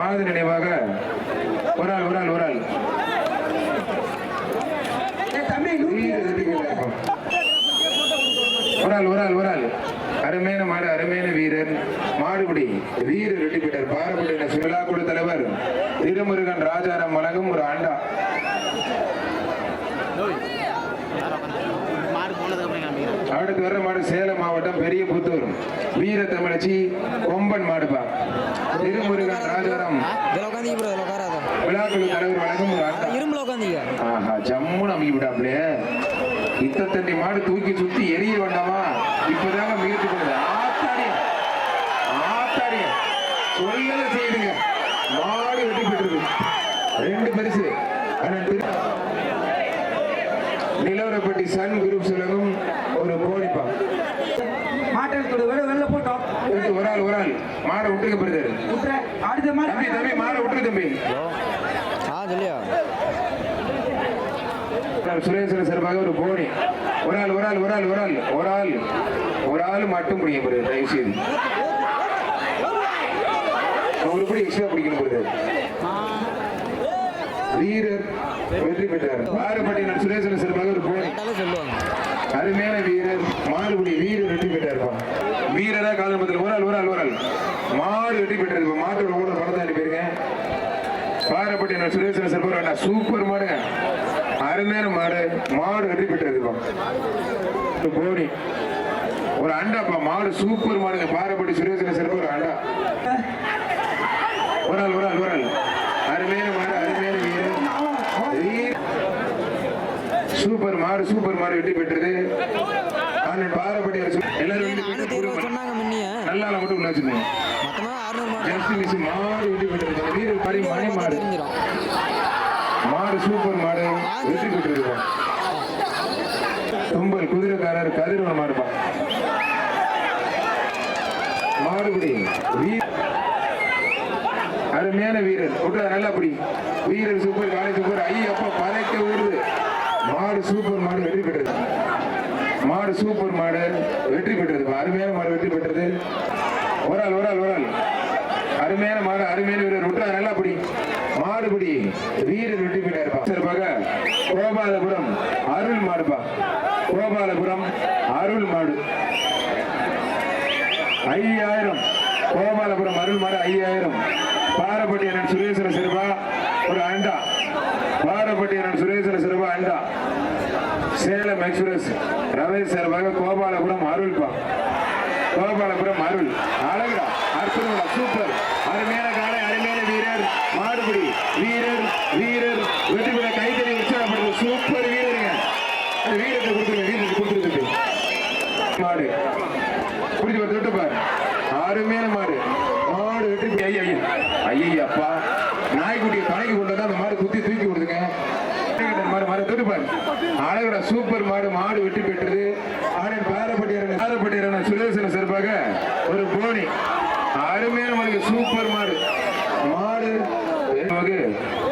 மாத நினைவாக. ஒரு ஆள் ஒரு ஆள் ஒரு ஆள். வீர. ஒரு ஆள் ஒரு ஆள் ஒரு ஆள். அருமையான மாடு அருமையான வீரர். மாடுபிடி. வீரர் வெற்றி பெற்றார். பாரப்பட்ட சுவிழா குழு தலைவர். திருமுருகன் ராஜாராம் வழங்கும் ஒரு ஆண்டா. அடுத்து வர மாடு சேலம் மாவட்டம் பெரிய புத்தூர் வீர தமிழச்சி கொம்பன் மாடுபா திருமுருகன் ராஜாராம் இதில் உட்காந்து ப்ரோ இதில் உட்காராத விழாக்குழு தலைவர் இரும்பில் உட்காந்தீங்க ஆஹா ஜம்முன்னு அமைக்க விட்டாப்லையே இத்த தண்ணி மாடு தூக்கி சுத்தி எரிய வேண்டாமா? இப்பதாங்க முயற்சி பண்ணுது. ஆத்தாடி. ஆத்தாடி. சொல்லல செய்யுதுங்க மாடு வெட்டி பெற்றிருக்கு ரெண்டு பரிசு. நிலவரப்பட்டி சன் குரூப் சொல்லவும் ஒரு கோடிப்பா மாட்டல் கொடு வெளில வெளில போட்டோம். விட்டு ஒரு ஆள் ஒரு ஆள் மாடை விட்டுற. அடுத்த தம்பி தம்பி மாடை விட்டுரு தம்பி. ஆ சொல்லியா? சார்பாக ஒரு போனி. ஒரு ஆள் ஒரு ஆள் ஒரு ஆள் ஒரு ஆள். ஒரு ஆள். ஒரு ஆள் மட்டும் பிடிக்க போறது தயவு செய்து ஒரு படி எக்ஸ்ட்ரா பிடிக்கணும் போறது வீரர் வெற்றி பெற்றார். பாரப்பட்டினர் சுரேஸ்வர சார்பாக ஒரு போனி. அருமையான வீரர் மாடுபடி வீரர் வெற்றி பெற்றாருப்பா. வீரரா காலம்பத்தில் ஒரு ஆள் ஒரு ஆள் ஒரு ஆள். மாடு வெற்றி பெற்றது இப்ப மாட்டோட கூட பணத்தை பாரப்பட்டின பாரப்பட்டினர் சார் சார்பாக சூப்பர் மாடுங்க அருமையான மாடு. மாடு வெற்றி பெற்றதுப்பா ஒரு போனி ஒரு அண்டாப்பா. மாடு சூப்பர் மாடுங்க. பாரப்பட்டி சுரேஸ்வர சார் ஒரு அண்டா. ஒரு ஆள் ஒரு ஆள் ஒரு ஆள். அருமையான மாடு அருமையான வீரர். சூப்பர் மாடு சூப்பர் மாடு வெற்றி பெற்றது அண்ணன் பாரப்பட்டி ஜெர்சி மாடு படி மாடு மாடு சூப்பர் மாடு தும்பல் குதிரைக்காரர் கதிரவன் மாடுப்பா மாடுபடி வீர அருமையான வீரர். விட்டா நல்லா படி. வீரர் சூப்பர் காலை சூப்பர். ஐயப்பா பறைக்க ஊருது மாடு சூப்பர் மாடு வெற்றி பெற்றது. மாடு சூப்பர் மாடு வெற்றி பெற்றது. அருமையான மாடு வெற்றி பெற்றது. ஒரு ஆள் ஒரு ஆள் ஒரு ஆள் அருமையான மாடு அருமையான வீரர். விட்டா நல்லா பிடி மாடுபிடி. வீரர் வெற்றி பெற்றாருப்பா. சிறப்பாக கோபாலபுரம் அருள் மாடுப்பா. கோபாலபுரம் அருள் மாடு. ஐயாயிரம். கோபாலபுரம் அருள் மாடு ஐயாயிரம். பாரப்பட்டி அண்ணன் சுரேஸ்வர சிறுபா ஒரு அண்டா. பாரப்பட்டி அண்ணன் சுரேஸ்வர சிறுபா அண்டா. சேலம் எக்ஸ்பிரஸ். ரமேஷ் சார்பாக கோபாலபுரம் அருள்பா கோபாலபுரம் அருள். அழகுடா. அற்புதம்டா சூப்பர். அருமையான காலை அருமையான வீரர். மாடுபடி. வீரர் வீரர். வெற்றி பெற கைத்தறி உற்சாகப்படுது சூப்பர் வீரருங்க. அந்த வீரத்தை கொடுத்துருங்க வீரத்தை கொடுத்துருக்கு மாடு. புரிஞ்சு ஒரு தொட்டு பாரு. அருமையான மாடு. மாடு வெற்றி பெற்று- ஐயா ஐயா. அப்பா நாய்க்குட்டியை தலைக்கு கொண்டு வந்தா அந்த மாடு குத்தி தூக்கி விடுதுங்க மாடு மாடு தொட்டு பாரு. அழகுடா. சூப்பர் மாடு. மாடு வெற்றி பெற்றது ஆனந்த் பாரப்பட்டியரன் பாரப்பட்டியரன் சுரேசன சிறப்பாக ஒரு போனி அருமையான மாடு சூப்பர் மாடு. மாடு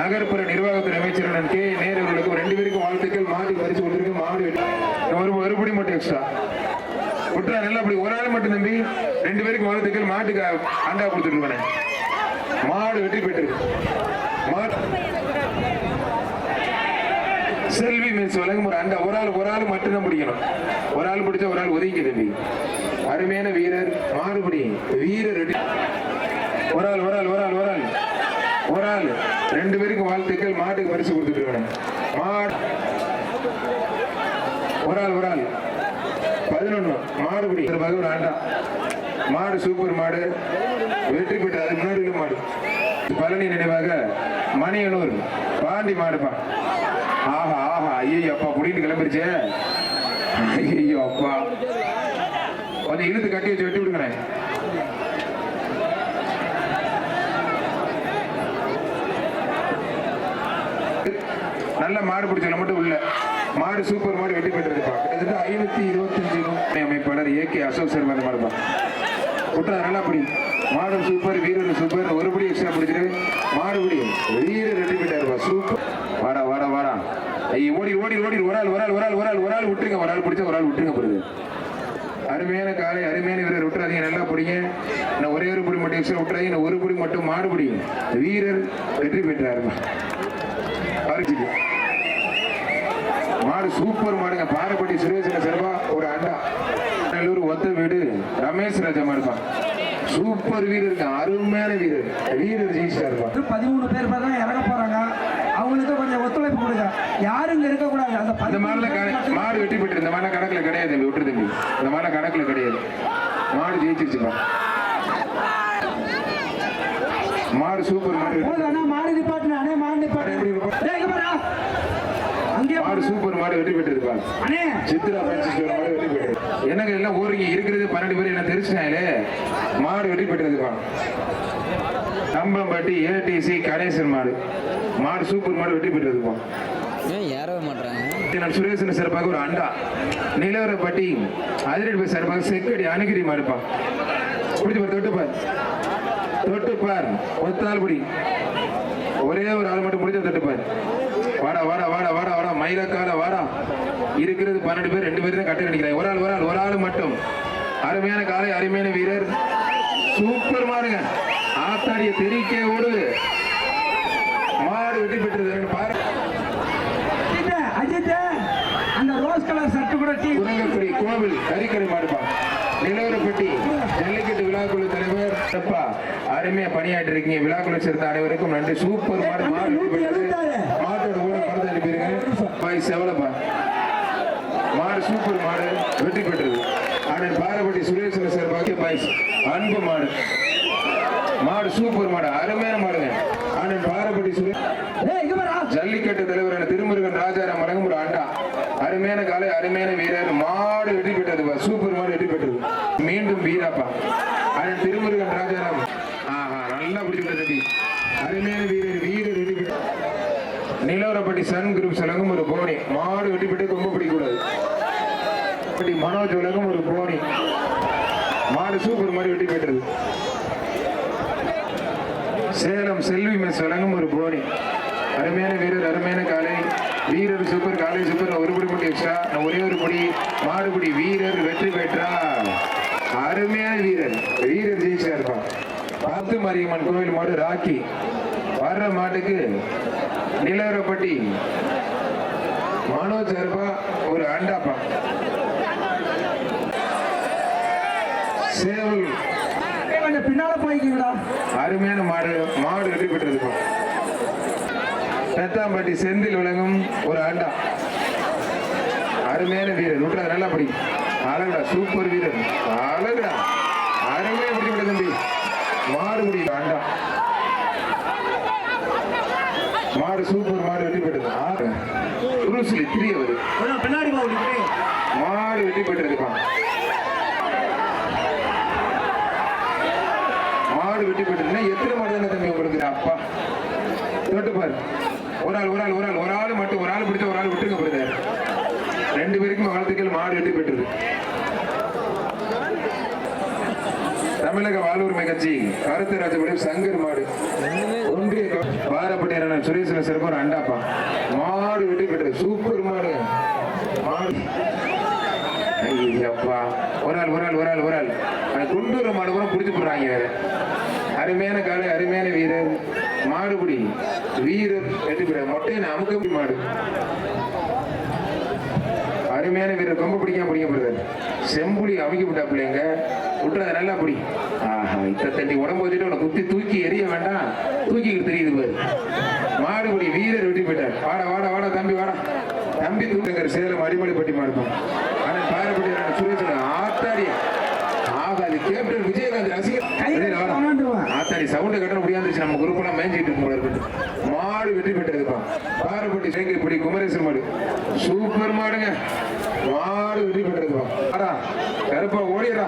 நகர்ப்புற நிர்வாகத்துறை அமைச்சர் கே. நேரு அவர்களுக்கு ரெண்டு பேருக்கும் வாழ்த்துக்கள். மாடு பரிசு கொடுத்துருக்கு. மாடு வெற்றி. ஒரு மட்டும் எக்ஸ்ட்ரா விட்டுறா நல்லா அப்படி ஒரு ஆள் மட்டும் நம்பி ரெண்டு பேருக்கும் வாழ்த்துக்கள். மாட்டுக்கு அண்டா கொடுத்துருக்கேன் மாடு வெற்றி பெற்று மாடு. செல்வி மிஸ் வழங்கும் ஒரு அண்டா. ஒரு ஆள் ஒரு ஆள் மட்டும்தான் பிடிக்கணும். ஒரு ஆள் பிடிச்சா ஒரு ஆள் ஒதுங்கி தம்பி. அருமையான வீரர். மாறுபடி வீரர் ரெடி ஒரு ஆள் ஒரு ஆள் ஒரு ஆள் ஒரு ஆள் ஒரு ஆள் ரெண்டு பேருக்கும் வாழ்த்துக்கள். மாட்டுக்கு பரிசு கொடுத்துட்டு இருக்கணும் மாடு. ஒரு ஆள் ஒரு ஆள் பதினொன்னு மாடு குடி ஒரு ஆண்டா. மாடு சூப்பர் மாடு. வெற்றி பெற்ற அதுக்கு முன்னாடி மாடு. பழனி நினைவாக மணியனூர். பாண்டி மாடுப்பா ஆஹா ஆஹா. ஐயோ அப்பா புடிட்டு கிளம்பிருச்சே. ஐயோ அப்பா. கொஞ்சம் இழுத்து கட்டி வச்சு வெட்டி விடுங்கண்ணே நல்ல மாடு பிடிச்சவங்க மட்டும் உள்ள. மாடு சூப்பர் மாடு வெட்டி பெற்றிருப்பா கிட்டத்தட்ட ஐநூத்தி இருபத்தஞ்சு அமைப்பாளர் ஏ கே அசோக் சர்மா மாதிரி மாடுப்பா. விட்டா நல்லா பிடி. மாடு சூப்பர் வீரர் சூப்பர் ஒரு படி எக்ஸ்ட்ரா பிடிச்சிரு மாடுபடி வீரர் வெட்டி பெற்றாருப்பா. சூப்பர் வாடா வாடா வாடா. ஐய் ஓடி ஓடி ஓடி ஒரு ஆள் ஒரு ஆள் ஒரு ஆள் ஒரு ஆள் ஒரு ஆள் விட்டுருங்க. ஒரு ஆள் பிடிச்சா ஒரு ஆள் விட்டுருங்க போடுது அருமையான காலை அருமையான வீரர். விட்டுறாதீங்க நல்லா பிடிங்க. நான் ஒரே ஒரு புடி மட்டும் எக்ஸ்ட்ரா விட்டுறாதீங்க. நான் ஒரு புடி மட்டும் மாடு பிடிங்க வீரர் வெற்றி பெற்றாருமா அரிசிக்கு மாடு சூப்பர் மாடுங்க. பாரப்பட்டி சுரேசன சிறப்பா ஒரு அண்டா நல்லூர் ஒத்த வீடு. ரமேஷ் ராஜா மாடுப்பா சூப்பர் வீரருங்க அருமையான வீரர் வீரர் ஜெயிச்சா இருப்பா ஒரு பதிமூணு பேர் தான் இறங்க போறாங்க. அவங்களுக்கு கொஞ்சம் ஒத்துழைப்பு கொடுங்க. யாரும் இங்க இருக்கக்கூடாது. அந்த இந்த பதிமூணு மாதிரில பேர் கணக்கு- மட்டும் மாடு வெட்டி பெற்று இந்த மாதிரிலாம் கணக்குல கிடையாது விட்டுரு தம்பி. இந்த மாதிரிலாம் கணக்குல கிடையாது. மாடு ஜெயிச்சிருச்சுப்பா மாடு சூப்பர் மாடு. மாடு நிப்பாட்டுன மாடு நிப்பாட்டு அங்கேயே மாடு பாரு. சூப்பர் மாடு வெற்றி பெற்றிருப்பா அண்ணே. சித்ரா பிரான்சிஸ் மாடு வெற்றி பெற்றது என்னங்க எல்லாம் ஊருக்கு இருக்கிறது பன்னெண்டு பேர் என்ன தெரிச்சினாலே மாடு வெற்றி பெற்றதுப்பா கம்பம்பட்டி ஏடிசி கணேசன் மாடு. மாடு சூப்பர் மாடு வெற்றி ஏறவே நான் சுரேசன் சிறப்பாக ஒரு அண்டா. நிலவரப்பட்டி அதிரடி சிறப்பாக செக்கடி அணுகிரி மாடுப்பா. பிடிச்சு பார் தொட்டுப்பார் தொட்டுப்பார் ஒத்தால் பிடி ஒரே ஒரு ஆள் மட்டும் முடிஞ்ச தொட்டுப்பார் வாடா வாடா வாடா வாடா வாடா மயிலக்கால வாடா இருக்கிறது பன்னெண்டு பேர் ரெண்டு பேர் தான் கட்ட நினைக்கிறாங்க ஒரு ஆள் ஒரு ஆள் ஒரு ஆள் மட்டும். அருமையான காலை அருமையான வீரர். சூப்பர் மாடுங்க. ஆத்தாடிய தெரிக்க ஓடுது மாடு வெற்றி பெற்றது. பாரு. அஜித்தே, அந்த ரோஸ் கலர் சர்ட் கூட டீ. குரங்கக்குடி கோவில் கறிக்கடை மாடுப்பா நிலவரப்பட்டி ஜல்லிக்கட்டு விழாக்குழு தலைவர். அப்பா அருமையா பணியாற்றி இருக்கீங்க. விழாக்குழு சேர்ந்த அனைவருக்கும் நன்றி. சூப்பர் மாடு மாடு. மாட்டோட கூட படத்தை அனுப்பிடுங்க பாய் செவலப்பா. சூப்பர் மாடு வெற்றி பெற்றது. அண்ணன் பாரப்பட்டி சுரேஸ்வர சார் பாக்கிய பாய் அன்பு மாடு. மாடு சூப்பர் மாடு அருமையான மாடுங்க. அண்ணன் பாரப்பட்டி சுரேஷ் ஜல்லிக்கட்டு தலைவரான திருமுருகன் ராஜாராம் வழங்கும் ஒரு ஆண்டா. அருமையான காலை அருமையான வீரர். மாடு வெற்றி பெற்றது சூப்பர் மாடு வெற்றி பெற்றது. மீண்டும் வீராப்பா. அண்ணன் திருமுருகன் ராஜாராம். ஆஹா நல்லா பிடிச்சு விட்டது தம்பி அருமையான வீரர் வீரர் வெற்றி பெற்று நிலவரப்பட்டி சன் குரூப் வழங்கும் ஒரு போனி. மாடு வெற்றி பெற்று ரொம்ப பிடிக்கூடாது மனோஜ் உலகம் ஒரு போனி. மாடு சூப்பர் மாதிரி வெட்டி போயிட்டு சேலம் செல்வி மெஸ் வழங்கும் ஒரு போனி. அருமையான வீரர் அருமையான காலை. வீரர் சூப்பர் காலை சூப்பர். ஒரு படி மட்டும் எக்ஸ்ட்ரா நான் ஒரே ஒரு படி மாடுபடி வீரர் வெற்றி பெற்றார். அருமையான வீரர். வீரர் ஜெயிச்சா இருப்பான் பாத்து மாரியம்மன் கோவில் மாடு ராக்கி. வர்ற மாட்டுக்கு நிலவரப்பட்டி. மனோஜ் சார்பா ஒரு அண்டாப்பா சேவல் கொஞ்சம் பின்னால போய்க்கிங்கடா அருமையான மாடு மாடு வெற்றி பெற்றிருக்கும் பெத்தாம்பட்டி செந்தில் விளங்கும் ஒரு ஆண்டா. அருமையான வீரர் விட்டுறா நல்லா படி. அழகுடா சூப்பர் வீரர். அழகுடா. அருமையா பிடிச்சு விட தம்பி. மாடு முடியும் ஆண்டா. மாடு சூப்பர் மாடு வெற்றி பெற்றது. குருசிலி திரிய வருது. மாடு வெற்றி பெற்றிருக்கான் மாடு வெற்றி பெற்றிருந்தா எத்தனை மாடு தானே தம்பி உங்களுக்கு அப்பா. தொட்டு பாரு. ஒரு ஆள் ஒரு ஆள் ஒரு ஆள். ஒரு ஆள் மட்டும் ஒரு ஆள் பிடிச்ச ஒரு ஆள் விட்டுங்க பிரதர் ரெண்டு பேருக்கும் வாழ்த்துக்கள் மாடு வெட்டி பெற்றது. தமிழக வாழ்வுரிமை கட்சி கருத்து ராஜபடி சங்கர் மாடு. ஒன்றிய பாரப்பட்டி அண்ணன் சிறப்பு ஒரு அண்டாப்பா. மாடு வெட்டி பெற்றது. சூப்பர் மாடு. மாடு. ஐயப்பா ஒரு ஆள் ஒரு ஆள் ஒரு ஆள் ஒரு ஆள். குண்டூர் மாடு கூட பிடிச்சி போடுறாங்க வேற. அருமையான காலை அருமையான வீரர் மாடுபிடி வீரர் வெற்றி பெற மொட்டையை அமுக்க மாடு? அருமையான வீரர் ரொம்ப பிடிக்காம பிடிக்க போடுறாரு செம்புலி அமைக்க விட்டா பிள்ளைங்க. விட்டுறது நல்லா பிடி. ஆஹா இத்த தண்ணி உடம்பு வச்சுட்டு உன்னை குத்தி தூக்கி எரிய வேண்டாம். தூக்கிக்கிட்டு தெரியுது பாரு. மாடுபடி வீரர் வெட்டி போயிட்டார் வாடா வாடா வாடா தம்பி வாடா. தம்பி தூக்குங்கிற சேலம் அடிமலைப்பட்டி மாடுப்போம் ஆனா பாரப்பட்டி சுரேஷன் ஆத்தாடியா? ஆகாது. கேப்டன் விஜய் ரசிகர் கை வெளியில வாடா. கொண்டாந்துருவான். ஆத்தாடி சவுண்ட் கட்ட நம்ம குரூப் எல்லாம் மேய்ஞ்சிட்டு இருக்கும் போல இருக்கு மாடு வெற்றி பெற்றிருப்பா பாரப்பட்டி சேங்கப்படி குமரேசன் மாடு. சூப்பர் மாடுங்க. மாடு வெற்றி பெற்றிருப்பா ஆடா கருப்பா ஓடிடா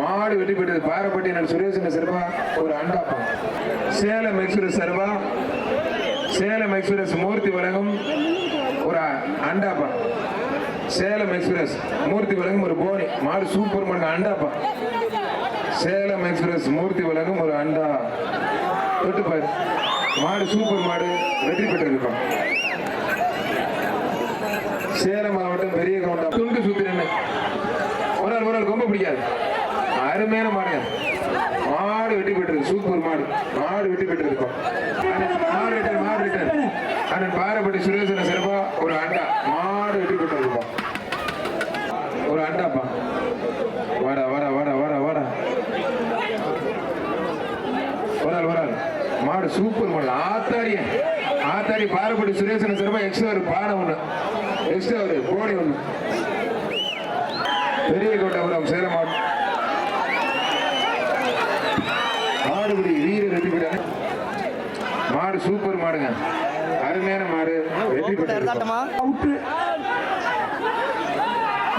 மாடு வெற்றி பெற்றது பாரப்பட்டி நான் சுரேசன் சிறப்பா ஒரு அண்டாப்பா. சேலம் எக்ஸ்பிரஸ் சர்வா சேலம் எக்ஸ்பிரஸ் மூர்த்தி வழங்கும் ஒரு அண்டாப்பா. சேலம் எக்ஸ்பிரஸ் மூர்த்தி வழங்கும் ஒரு போனி. மாடு சூப்பர் மாடு அண்டாப்பா. சேலம் எக்ஸ்பிரஸ் மூர்த்தி உலகம் ஒரு அண்டா. தொட்டு பாரு. மாடு சூப்பர் மாடு. வெற்றி பெற்றிருக்கோம். சேலம் மாவட்டம் பெரிய கவுண்டா துண்டு சுத்திரன்னு ஒரு ஆள் ஒரு ஆள் பிடிக்காது. அருமையான மாடுங்க மாடு வெட்டி பெற்றது சூப்பர் மாடு மாடு வெட்டி பெற்றது இப்போ. மாடு ரிட்டர் மாடு ரிட்டர் அண்ணன் பாரப்பட்டி சுரேசன சிறப்பா ஒரு அண்டா மாடு வெட்டி பெற்றதுப்பா ஒரு அண்டாப்பா வாடா வாடா வாடா வாடா வாடா ஒரு ஆள் ஒரு ஆள் மாடு சூப்பர் மாடு ஆத்தாடிய ஆத்தாடி பாரப்பட்டி சுரேசன சிறப்பா எக்ஸ்ட்ரா ஒரு பானை ஒண்ணு. எக்ஸ்ட்ரா ஒரு கோடி ஒண்ணு. பெரிய கோட்டபுரம் சேலம் மாடு மாடுபடி வீர வெற்றி பெற்ற மாடு சூப்பர் மாடுங்க. அருமையான மாடு. வெற்றி அவுட்டு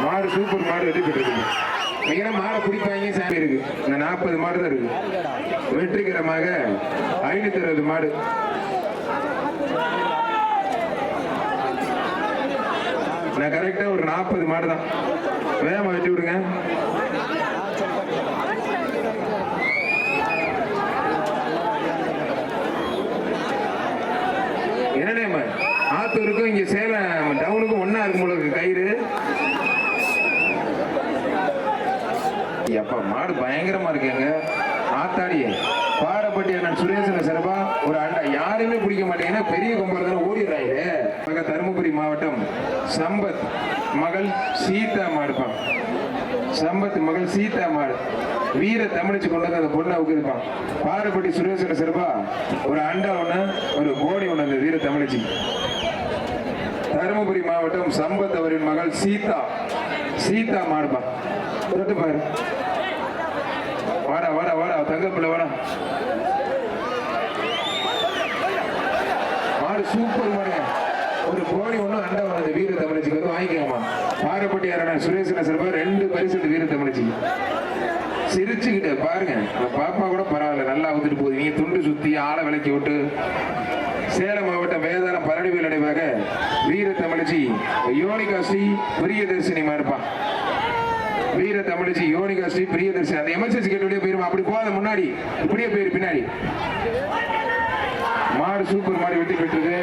மாடு சூப்பர் மாடு வெற்றி பெற்றிருக்கு ஏன்னா மாடை பிடிப்பாங்க சாமி இருக்கு. நாற்பது மாடு தான் இருக்கு. வெற்றிகரமாக ஐநூத்தி அறுபது மாடு. நான் கரெக்டாக ஒரு நாற்பது மாடு தான் வேகமாக வெட்டி விடுங்க. என்னடே ஆத்தூருக்கும் இங்கே சேலம் டவுனுக்கும் ஒன்றா இருக்கும் உங்களுக்கு கயிறு. எப்பா மாடு பயங்கரமாக இருக்குங்க. ஆத்தாடியே. பாரப்பட்டி அண்ணன் சுரேசன சிறப்பா ஒரு அண்டா யாருமே பிடிக்க மாட்டேங்கன்னா பெரிய கொம்பரத்துல ஓடிடுறாங்க தருமபுரி மாவட்டம் சம்பத் மகள் சீதா மாடுப்பான். சம்பத் மகள் சீதா மாடு. வீர தமிழிச்சு கொண்டு வந்து அந்த பொண்ணை உட்கிருப்பான் பாரப்பட்டி சுரேசன சிறப்பா ஒரு அண்டா ஒண்ணு ஒரு கோடி ஒண்ணு அந்த வீர தமிழிச்சு. தருமபுரி மாவட்டம் சம்பத் அவரின் மகள் சீதா. சீதா மாடுப்பான். தொட்டு பாரு. வாடா வாடா வாடா தங்கப்பிள்ள வாடா மாடு சூப்பர் மாடுங்க ஒரு கோடி ஒண்ணும் அண்டா வந்தது வீர தமிழச்சிக்கு வந்து வாங்கிக்கோமா பாரப்பட்டி சுரேசன சிறப்பா ரெண்டு பரிசு வீர தமிழ்ச்சி. சிரிச்சுக்கிட்டு பாருங்க பாப்பா கூட பரவாயில்ல நல்லா வந்துட்டு போகுது. நீங்க துண்டு சுத்தி ஆளை விளக்கி விட்டு சேலம் மாவட்டம் வேதாளம் பரணிவில் அடைவாக வீர தமிழச்சி யோனிகா ஸ்ரீ பிரியதர்சினி மாறுப்பா வீர தமிழச்சி யோனிகா பிரியதர்சினி அந்த எமர்ஜென்சி கேட்டு போயிருமா? அப்படி போகாத முன்னாடி இப்படியே போயிரு பின்னாடி. மாடு சூப்பர் மாடு வெட்டி பெற்றது.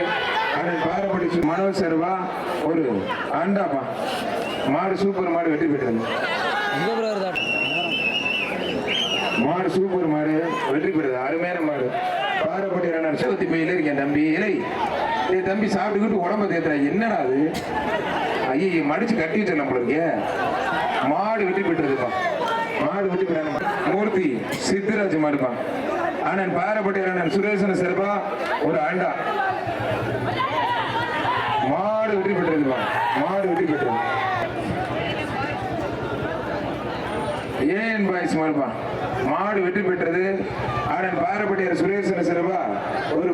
அதன் பாரப்படி சு- மனோஜ் சர்வா ஒரு அண்டாப்பா மாடு சூப்பர் மாடு வெட்டி பெற்றது மாடு சூப்பர் மாடு வெற்றி பெறுது. அருமையான மாடு. பாரப்பட்டி ரன்னர் சிவத்தி பையில இருக்கேன் தம்பி. இலை. ஏய் தம்பி சாப்பிட்டுக்கிட்டு உடம்ப தேத்துறா. என்னடா அது? ஐயே மடிச்சு கட்டி வச்சிடலாம் போல இருக்கே. மாடு வெற்றி பெற்றதுப்பா. மாடு வெற்றி பெறான மூர்த்தி சித்தராஜ் மாடுப்பா. அண்ணன் பாரப்பட்டி அண்ணன் சுரேசன சிறப்பா ஒரு அண்டா மாடு வெற்றி பெற்றதுப்பா. மாடு வெற்றி பெற்றது. மாடுப்பா மாடு வெற்றி பெற்றது. அண்ணன் பாரப்பட்டியார் சுரேசன சிறப்பா. ஒரு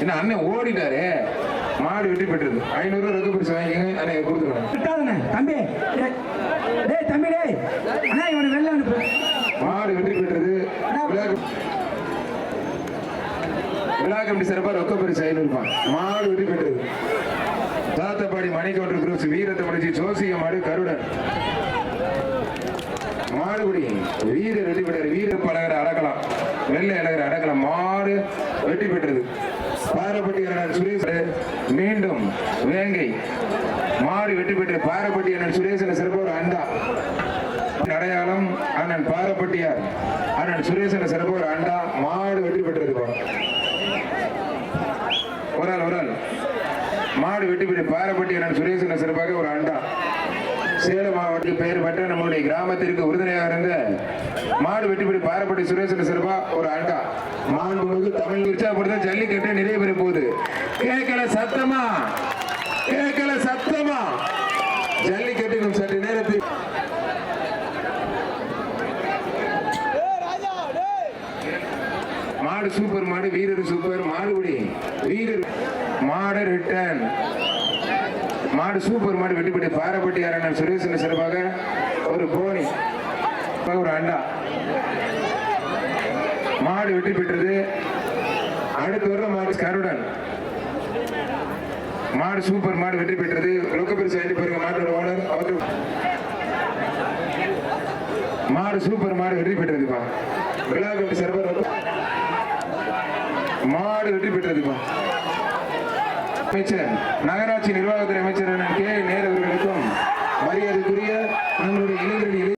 என்ன அண்ணன் ஓடிட்டாரே. மாடு வெற்றி பெற்றது. ஐநூறு ரத்து பிடிச்சு வாங்கிக்கங்க அண்ணன் கொடுத்துருவேன் தம்பி. டேய், தம்பி டேய் அண்ணா இவனை வெளில அனுப்பு. மாடு வெற்றி பெற்றது. விழா- கமிட்டி சிறப்பா ரொக்க பரிசு ஐநூறு ரூபாய் மாடு வெற்றி பெற்றது. சாத்தப்பாடி மணிக்கோட்டர் குரூப்ஸ் வீரத்தை முடிச்சு சோசிய மாடு கருடன். மாடுபடி வீரர் வெற்றி பெற்றார் வீரர் பழகிற அடக்கலாம். வெள்ளை இழகிற அடக்கலாம். மாடு வெற்றி பெற்றது பாரப்பட்டி அண்ணன் சுரேஷ் மீண்டும் வேங்கை. மாடு வெற்றி பெற்ற பாரப்பட்டி அண்ணன் சுரேசன் சிறப்பு அண்டா. அடையாளம் அண்ணன் பாரப்பட்டியார். அண்ணன் சுரேசன் சிறப்பு ஒரு அண்டா. மாடு வெற்றி பெற்றது ஒரு ஆள் ஒரு ஆள். மாடு வெட்டி பெற்று பாரப்பட்டி அண்ணன் சுரேசன் சிறப்பாக ஒரு அண்டா. சேலம் மாவட்டத்தில் பெயர் பெற்ற நம்மளுடைய கிராமத்திற்கு உறுதுணையாக இருந்த மாடு வெட்டி பெற்று பாரப்பட்டி சுரேசன் சிறப்பா ஒரு அண்டா மாண்புமிகு தமிழ் உற்சாகப்படுத்த ஜல்லிக்கட்டு நிறைய பெற போகுது. கேட்கல சத்தமா? கேட்கல சத்தமா? ஜல்லிக்கட்டு சற்று நேரத்தில் மாடு சூப்பர் மாடு வீரர் சூப்பர் மாடுபடி வீரர் மாடு ரிட்டர்ன். மாடு சூப்பர் மாடு வெட்டிப்பட்டு பாரப்பட்டி அரணன் சுரேசன் சிறப்பாக ஒரு போனி ஒரு அண்டா. மாடு வெற்றி பெற்றது. அடுத்து வர மாடு கருடன். மாடு சூப்பர் மாடு வெற்றி பெற்றது. ரொக்க பரிசு பாருங்க மாட்டோட ஓனர் அவரு. மாடு சூப்பர் மாடு வெற்றி பெற்றதுப்பா. விழா கட்டி சிறப்பாக மாடு வெற்றி பெற்றதுப்பா. அமைச்சர் நகராட்சி நிர்வாகத்துறை அமைச்சர் கே நேரு அவர்களுக்கும் மரியாதைக்குரிய நம்மளுடைய இளைஞர்கள்